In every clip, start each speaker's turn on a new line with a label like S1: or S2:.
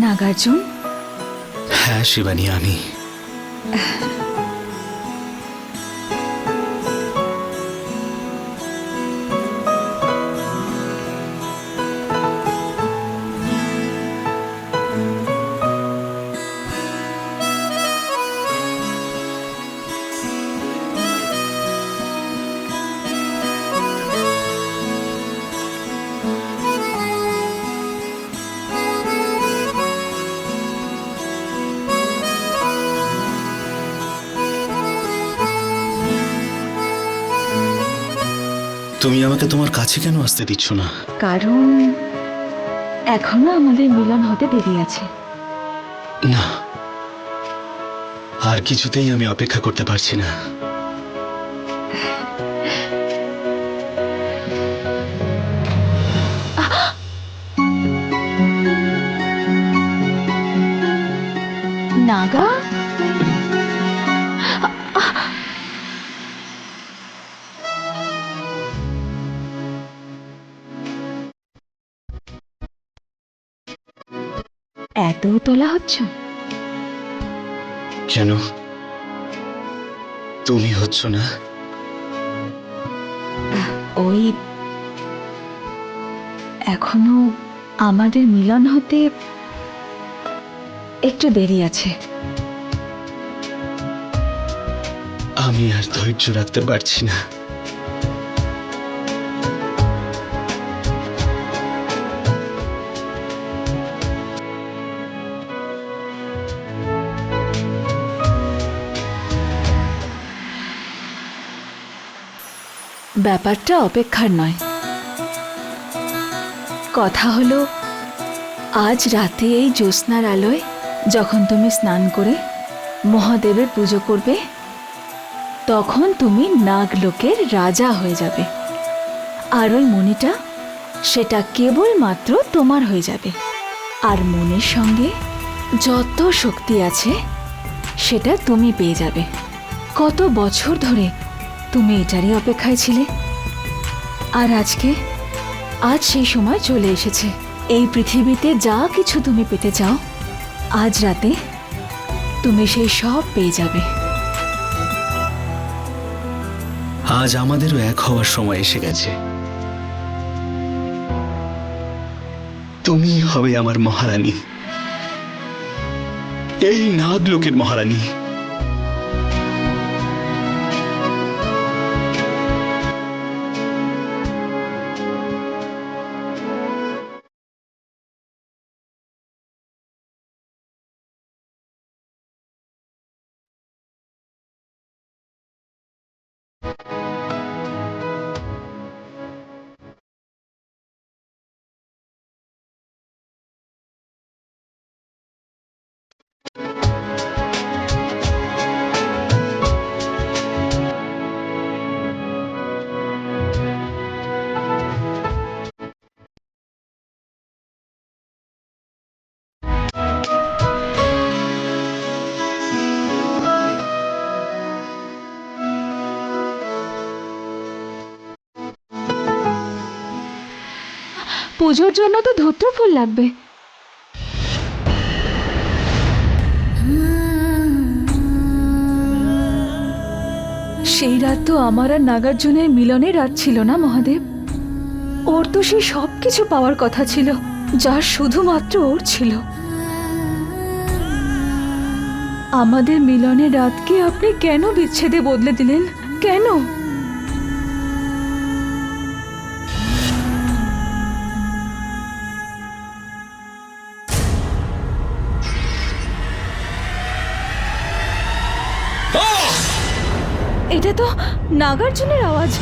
S1: নাগার্জুন
S2: হ্যাঁ শিবানী আমি তুমি আমাকে তোমার কাছে কেন আসতে দিচ্ছ না?
S1: কারণ এখনও আমাদের মিলন হতে দেরি আছে।
S2: না আর কিছুতেই আমি অপেক্ষা করতে পারছি না।
S1: এত তোলা হচ্ছ?
S2: কেন? তুমি হচ্ছ না?
S1: ওই এখনও আমাদের মিলন হতে একটু দেরি আছে।
S2: আমি আর ধৈর্য রাখতে পারছি না।
S1: ব্যাপারটা অপেক্ষার নয়। কথা হলো, আজ রাতে এই জ্যোৎস্নার আলোয় যখন তুমি স্নান করে মহাদেবের পুজো করবে, তখন তুমি নাগলোকের রাজা হয়ে যাবে। আর ওই মণিটা, সেটা কেবলমাত্র তোমার হয়ে যাবে। আর মনের সঙ্গে যত শক্তি আছে, সেটা তুমি পেয়ে যাবে। কত বছর ধরে তুমি এটারই অপেক্ষায় ছিলে? আর আজকে, আজ সেই সময় চলে এসেছে। এই পৃথিবীতে যা কিছু তুমি পেতে চাও, আজ রাতে তুমি সেই সব পেয়ে যাবে।
S2: আজ আমাদেরও এক হওয়ার সময় এসে গেছে। তুমি হবে আমার মহারানী। এই নাদ লোকের মহারানী।
S1: পুজোর জন্য তো ধুত্র ফুল লাগবে। সেই রাত তো আমার আর নাগার্জুনের মিলনের রাত ছিল না, মহাদেব। ওর তো সেই সব কিছু পাওয়ার কথা ছিল, যা শুধুমাত্র ওর ছিল। আমাদের মিলনের রাতকে আপনি কেন বিচ্ছেদে বদলে দিলেন? কেন? নাগার্জুনের আওয়াজ।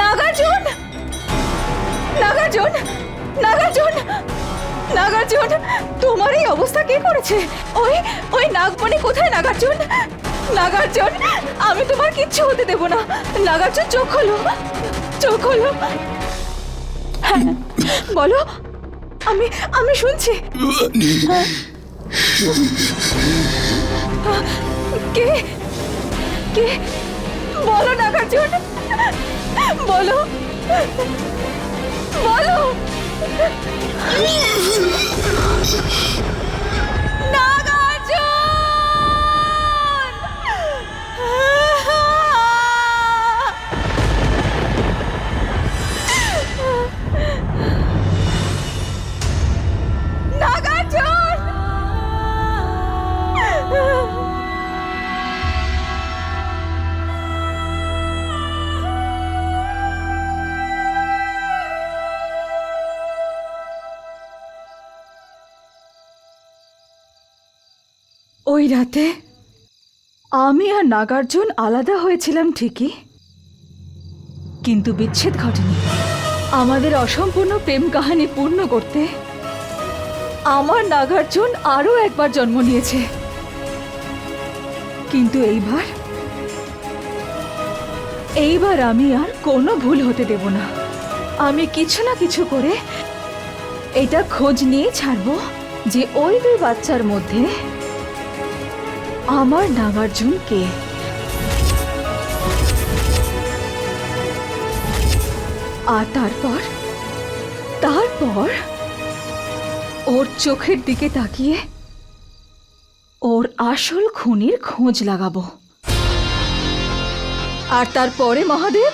S1: নাগার্জুন! নাগার্জুন! নাগার্জুন! নাগার্জুন, তোমার এই অবস্থা কে করেছে? ওই ওই নাগমণি কোথায় নাগার্জুন? নাগার্জুন, আমি তোমার কিচ্ছু হতে দেব না। নাগার্জুন, চোখ খোলো। চোখ খোলো। হ্যাঁ বলো। আমি আমি শুনছি। কে? কে? বলো নাগার্জুন বলো। বলো। ওই রাতে? আমি আর নাগার্জুন আলাদা হয়েছিলাম ঠিকই। কিন্তু বিচ্ছেদ ঘটেনি। আমাদের অসম্পূর্ণ প্রেম কাহিনী পূর্ণ করতে আমার নাগার্জুন আরও একবার জন্ম নিয়েছে। কিন্তু এইবার এইবার আমি আর কোনো ভুল হতে দেব না। আমি কিছু না কিছু করে এটা খোঁজ নিয়ে ছাড়বো যে ওই দুই বাচ্চার মধ্যে আমার নাগার্জুন কে? আর তারপর? তারপর? ওর চোখের দিকে তাকিয়ে ওর আসল খুনির খোঁজ লাগাবো। আর তারপরে, মহাদেব?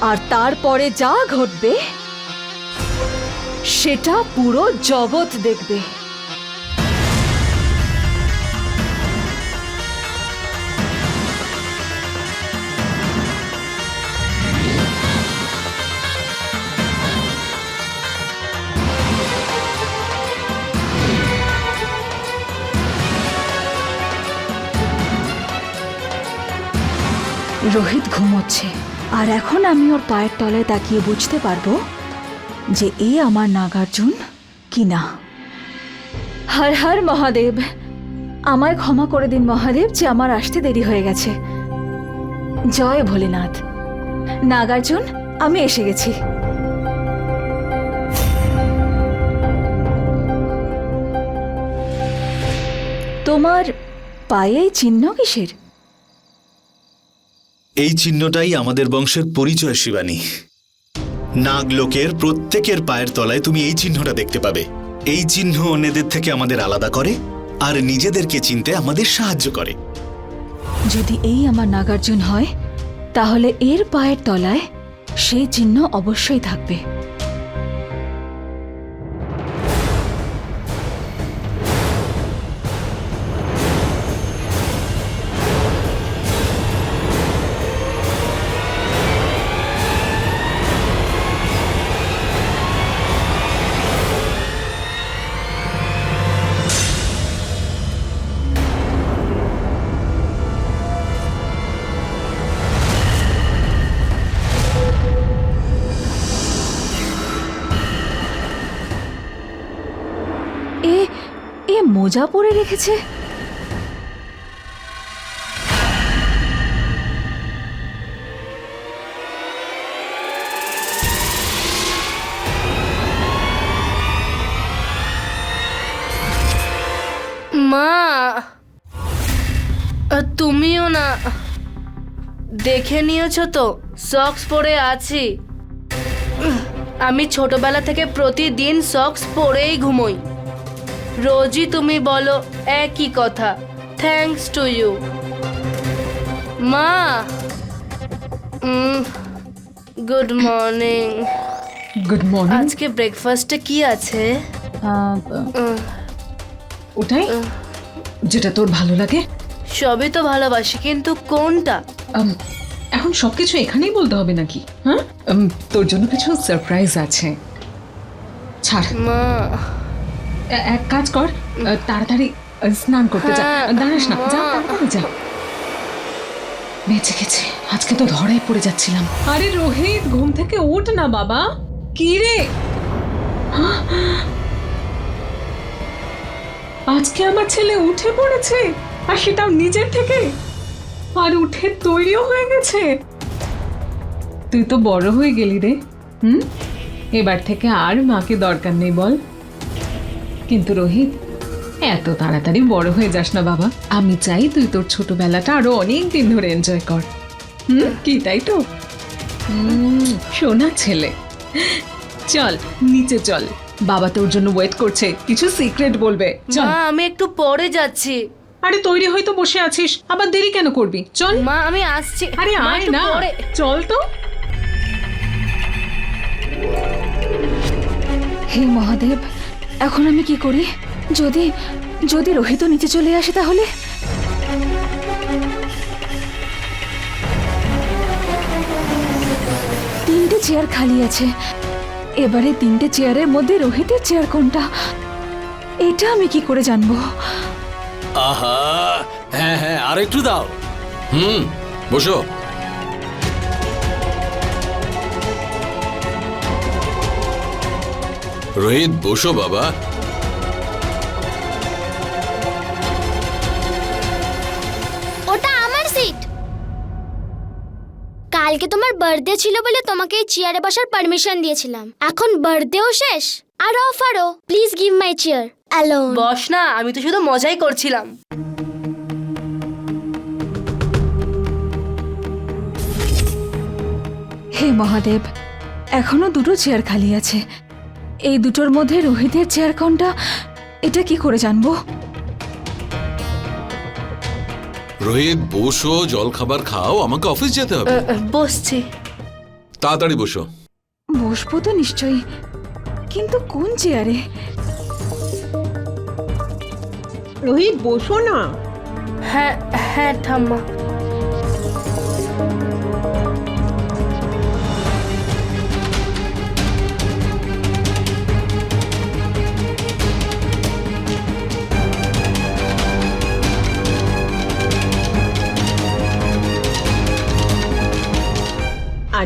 S1: আর তারপরে যা ঘটবে, সেটা পুরো জগৎ দেখবে। রোহিত ঘুমোচ্ছে। আর এখন আমি ওর পায়ের তলায় তাকিয়ে বুঝতে পারব যে এ আমার নাগার্জুন কি না হর হর মহাদেব। আমায় ক্ষমা করে দিন মহাদেব যে আমার আসতে দেরি হয়ে গেছে। জয় ভোলেনাথ। নাগার্জুন, আমি এসে গেছি। তোমার পায়ে চিহ্ন কিসের?
S2: এই চিহ্নটাই আমাদের বংশের পরিচয়, শিবানী। নাগলোকের প্রত্যেকের পায়ের তলায় তুমি এই চিহ্নটা দেখতে পাবে। এই চিহ্ন অন্যদের থেকে আমাদের আলাদা করে, আর নিজেদেরকে চিনতে আমাদের সাহায্য করে।
S1: যদি এই আমার নাগার্জুন হয়, তাহলে এর পায়ের তলায় সেই চিহ্ন অবশ্যই থাকবে। মোজা পরে রেখেছে?
S3: মা! তুমিও না। দেখে নিয়েছো তো সক্স পরে আছি। আমি ছোটবেলা থেকে প্রতিদিন সক্স পরেই ঘুমোই। রোজই তুমি বলো একই কথা থ্যাঙ্কস টু ইউ মা গুড মর্নিং
S4: গুড মর্নিং
S3: আজকে ব্রেকফাস্টে কি আছে
S4: ওটাই যেটা তোর ভালো লাগে
S3: সবই তো ভালোবাসি কিন্তু কোনটা
S4: এখন সবকিছু এখানেই বলতে হবে নাকি? হ্যাঁ? তোর জন্য কিছু সারপ্রাইজ আছে। ছাড়।
S3: মা।
S4: এক কাজ কর তাড়াতাড়ি স্নান করতে যা।
S3: হ্যাঁ,
S4: দাঁড়াস না যা তাড়াতাড়ি যা। বেঁচে গেছে আজকে তো ধরাই পড়ে যাচ্ছিলাম। আরে রোহিত ঘুম থেকে ওঠ না বাবা। কি রে? আজকে আমার ছেলে উঠে পড়েছে আর সেটাও নিজের থেকে। আর উঠে তৈরিও হয়ে গেছে। তুই তো বড় হয়ে গেলি রে হুম? এবার থেকে আর মাকে দরকার নেই বল। কিন্তু রোহিত এত তাড়াতাড়ি বড় হয়ে যাস না বাবা। আমি চাই তুই তোর ছোটবেলাটা আরও অনেক দিন ধরে এনজয় কর। হুম? কি তাই তো? সোনা ছেলে। চল নিচে চল। বাবা তোর জন্য ওয়েট করছে কিছু সিক্রেট বলবে। চল।
S3: মা আমি একটু পরে যাচ্ছি।
S4: আরে তৈরি হয়তো বসে আছিস আবার দেরি কেন করবি? চল।
S3: মা আমি আসছি।
S4: আরে আয় না। চল তো।
S1: হে মহাদেব এখন আমি কি করি? যদি যদি রোহিত নিচে চলে আসে তাহলে? তিনটে চেয়ার খালি আছে। এবারে তিনটে চেয়ারের মধ্যে রোহিতের চেয়ার কোনটা? এটা আমি কি করে জানব?
S5: আহা! হ্যাঁ হ্যাঁ আর একটু দাও। হুম, বসো। রোহিত বসো বাবা।
S6: ওটা আমার সিট কালকে তোমার বার্থডে ছিল বলে তোমাকে এই চেয়ারে বসার পারমিশন দিয়েছিলাম। এখন বার্থডেও শেষ আর অফারও please give my chair alone
S3: boss না আমি তো শুধু মজাই করছিলাম।
S1: হে মহাদেব এখনও দুটো চেয়ার খালি আছে। এই দুটোর মধ্যে রোহিতের চেয়ার কোনটা? এটা কি করে জানব?
S5: রোহিত বসো জল খাবার খাও আমাকে অফিস যেতে হবে।
S3: বসছি।
S5: তাড়াতাড়ি বসো।
S1: বসবো তো নিশ্চয়ই কিন্তু কোন চেয়ারে?
S7: রোহিত বসো না।
S3: হ্যাঁ হ্যাঁ ঠাম্মা।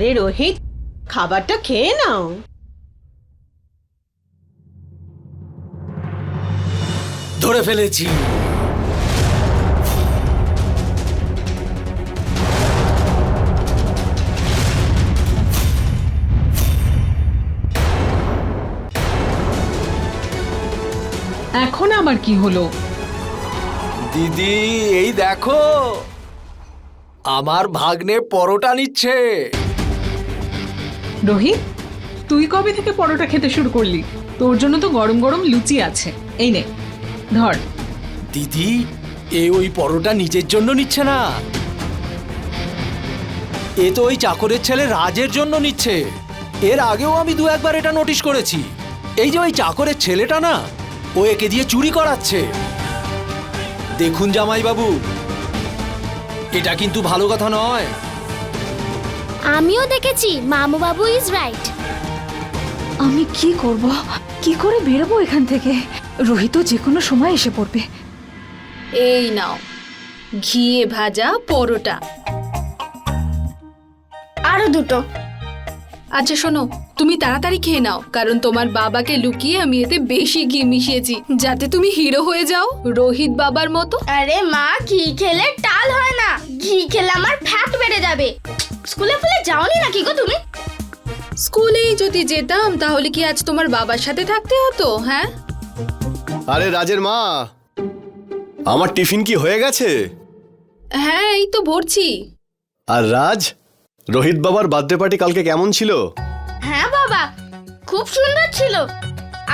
S7: আরে রোহিত খাবারটা খেয়ে নাও।
S5: ধরে ফেলেছি।
S4: এখন আমার কি হলো?
S8: দিদি এই দেখো আমার ভাগ্নে পরোটা নিচ্ছে।
S4: রোহিত, তুই কবে থেকে পরোটা খেতে শুরু করলি? তোর জন্য তো গরম গরম লুচি আছে। এই নে, ধর।
S8: দিদি, এ ওই পরোটা নিজের জন্য নিচ্ছে না। এ তো ওই চাকরের ছেলে রাজের জন্য নিচ্ছে। এর আগেও আমি দু একবার এটা নোটিশ করেছি। এই যে ওই চাকরের ছেলেটা না, ও একে দিয়ে চুরি করাচ্ছে। দেখুন জামাইবাবু, এটা কিন্তু ভালো কথা নয়।
S6: আমিও দেখেছি মামু বাবু ইজ রাইট
S1: আমি কি করব? কি করে বেরোবো এখান থেকে? রোহিত যে কোনো সময় এসে পড়বে।
S9: এই নাও ঘিয়ে ভাজা পরোটা।
S6: আরও দুটো।
S9: আচ্ছা শোনো তুমি তাড়াতাড়ি খেয়ে নাও কারণ তোমার বাবাকে লুকিয়ে আমি এতে বেশি ঘি মিশিয়েছি। যাতে তুমি হিরো হয়ে যাও রোহিত বাবার মতো।
S6: আরে মা ঘি খেলে টাল হয় না। ঘি খেলে আমার ফ্যাট বেড়ে যাবে। স্কুলে ফুলে যাওনি নাকি গো তুমি?
S9: স্কুলেই যদি যেতাম তাহলে কি আজ তোমার বাবার সাথে থাকতে হতো হ্যাঁ?
S10: আরে রাজের মা আমার টিফিন কি হয়ে গেছে?
S9: হ্যাঁ এই তো ভরছি।
S10: আর রাজ রোহিত বাবার বার্থডে পার্টি কালকে কেমন ছিল?
S6: হ্যাঁ বাবা খুব সুন্দর ছিল।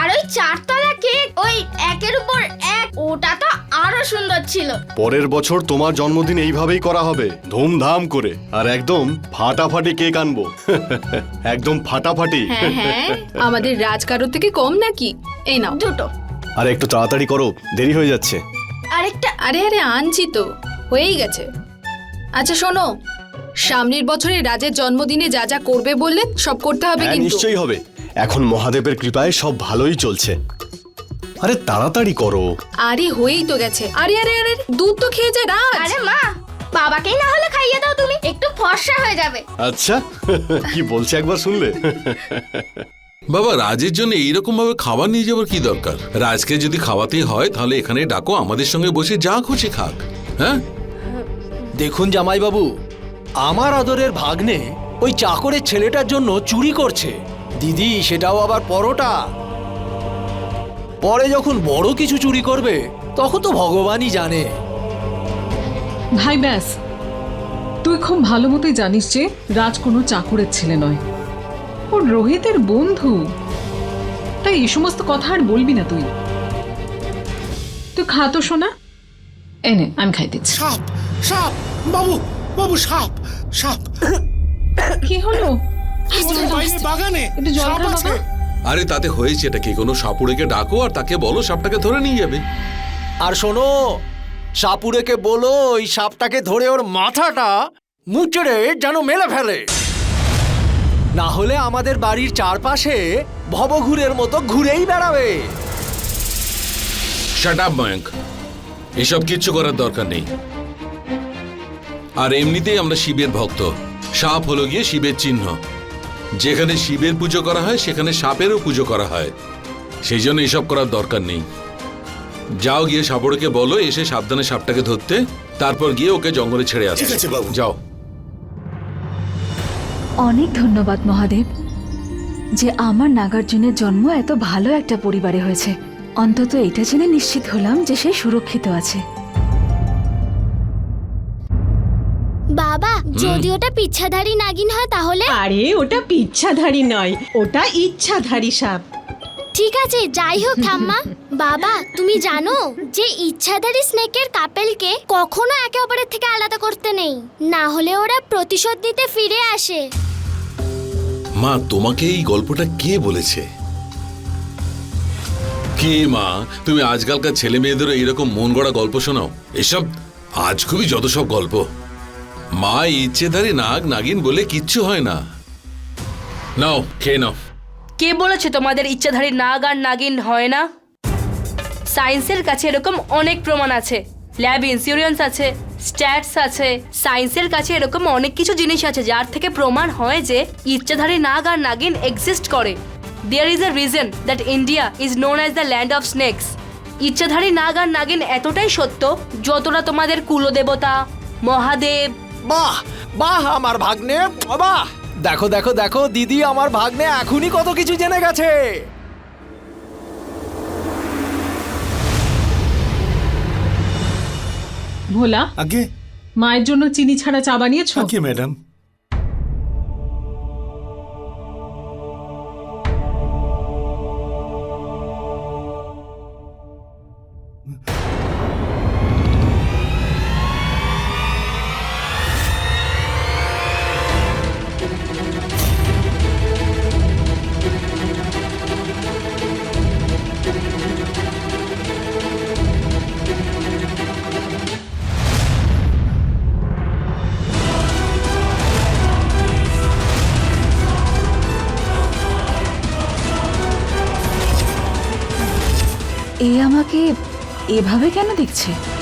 S6: আর ওই চারতলা কেক ওই একের উপর এক ওটা তো আরও সুন্দর ছিল।
S10: পরের বছর তোমার জন্মদিন এইভাবেই করা হবে ধুমধাম করে। আর একদম ফাটাফাটি কেক আনব। একদম ফাটাফাটি।
S9: হ্যাঁ হ্যাঁ। আমাদের রাজকারোর থেকে কম নাকি? এই নাও।
S6: দুটো।
S10: আর একটু তাড়াতাড়ি করো দেরি হয়ে যাচ্ছে।
S6: আরেকটা।
S9: আরে আরে আনছি তো। হয়েই গেছে। আচ্ছা শোনো। সামনের বছরে রাজের জন্মদিনে যা যা করবে বললেন সব করতে হবে
S10: হ্যাঁ
S9: কিন্তু।
S10: নিশ্চয়ই হবে। এখন মহাদেবের কৃপায় সব ভালোই চলছে। আরে তাড়াতাড়ি করো।
S9: আরে হয়েই তো গেছে। আরে আরে আরে দুধ তো খেয়ে যায় রাজ।
S6: আরে মা বাবাকেই না হলে খাইয়ে দাও তুমি একটু ফর্সা হয়ে যাবে।
S10: আচ্ছা কি বলছে একবার শুনলে?
S5: বাবা রাজের জন্য এইরকম ভাবে খাবার নিয়ে যাবার কি দরকার? রাজকে যদি খাওয়াতেই হয় তাহলে এখানে ডাকো আমাদের সঙ্গে বসে যা খুশি খাক। হ্যাঁ?
S8: দেখুন জামাইবাবু আমার আদরের ভাগ্নে ওই চাকরের ছেলেটার জন্য চুরি করছে। দিদি সেটাও আবার পরোটা। পরে যখন বড় কিছু চুরি করবে তখন তো ভগবানই জানে।
S4: ভাই ব্যাস। তুই খুব ভালো মতোই জানিস যে রাজ কোনো চাকরের ছেলে নয়। ও রোহিতের বন্ধু। তাই এই সমস্ত কথা আর বলবি না তুই। তুই খা তো শোনা এনে আমি খাই দিচ্ছি।
S11: সাপ সাপ বাবু বাবু সাপ সাপ।
S4: কি হলো?
S11: বাইরে বাগানে
S4: একটু জল
S11: সাপ আছে।
S5: আরে তাতে হয়েছে এটা কি? কোনো সাপুড়েকে ডাকো আর তাকে বলো সাপটাকে ধরে নিয়ে যাবে।
S8: আর শোনো সাপুরেকে বলো ওই সাপটাকে ধরে ওর মাথাটা মুচড়ে যেন মেলে ফেলে। না হলে আমাদের বাড়ির চারপাশে ভবঘুরের মতো ঘুরেই বেড়াবে।
S5: শাট আপ ময়ঙ্ক এসব কিচ্ছু করার দরকার নেই। আর এমনিতেই আমরা শিবের ভক্ত। সাপ হলো গিয়ে শিবের চিহ্ন। যেখানে শিবের পুজো করা হয় সেখানে সাপেরও পুজো করা হয়। সেই জন্য এসব করার দরকার নেই। যাও গিয়ে সাপড়কে বলো এসে সাবধানে সাপটাকে ধরতে তারপর গিয়ে ওকে জঙ্গলে ছেড়ে আসো
S11: বাবু।
S5: যাও।
S1: অনেক ধন্যবাদ মহাদেব যে আমার নাগার্জুনের জন্ম এত ভালো একটা পরিবারে হয়েছে। অন্তত এটা জেনে নিশ্চিত হলাম যে সে সুরক্ষিত আছে।
S6: বাবা যদি ওটা পিচ্ছাধারী নাগিন হয় তাহলে?
S7: আরে ওটা পিচ্ছাধারী নয় ওটা ইচ্ছাধারী সাপ।
S6: ঠিক আছে যাই হোক ঠাম্মা। বাবা তুমি জানো যে ইচ্ছাধারী স্নেকের কাপেলকে কখনো একে অপরের থেকে আলাদা করতে নেই। না হলে ওরা প্রতিশোধ নিতে ফিরে আসে।
S5: মা তোমাকে এই গল্পটা কে বলেছে? কে মা তুমি আজকালকার ছেলে মেয়েদেরও এইরকম মন গড়া গল্প শোনাও? এসব আজ খুবই যত সব গল্প। মা ইচ্ছেধারী নাগ নাগিন বলে কিচ্ছু হয় না। নাও, খেয়ে নাও।
S3: কে বলেছে তোমাদের ইচ্ছাধারী নাগ আর নাগিন হয় না? সায়েন্সের কাছে এরকম অনেক প্রমাণ আছে। ল্যাব ইন্স্যুরেন্স আছে, স্ট্যাটস আছে। সায়েন্সের কাছে এরকম অনেক কিছু জিনিস আছে যার থেকে প্রমাণ হয় যে ইচ্ছাধারী নাগ আর নাগিন এক্সিস্ট করে। There is a reason that India is known as the land of snakes ইচ্ছাধারী নাগ আর নাগিন এতটাই সত্য যতটা তোমাদের কুলদেবতা, মহাদেব
S8: বাহ বাহ আমার ভাগ্নে বাহ। দেখো দেখো দেখো দিদি আমার ভাগ্নে এখনই কত কিছু জেনে গেছে।
S4: ভোলা
S11: আগে?
S4: মায়ের জন্য চিনি ছাড়া চা বানিয়েছো?
S11: আগে ম্যাডাম।
S1: এ আমাকে এভাবে কেন দেখছে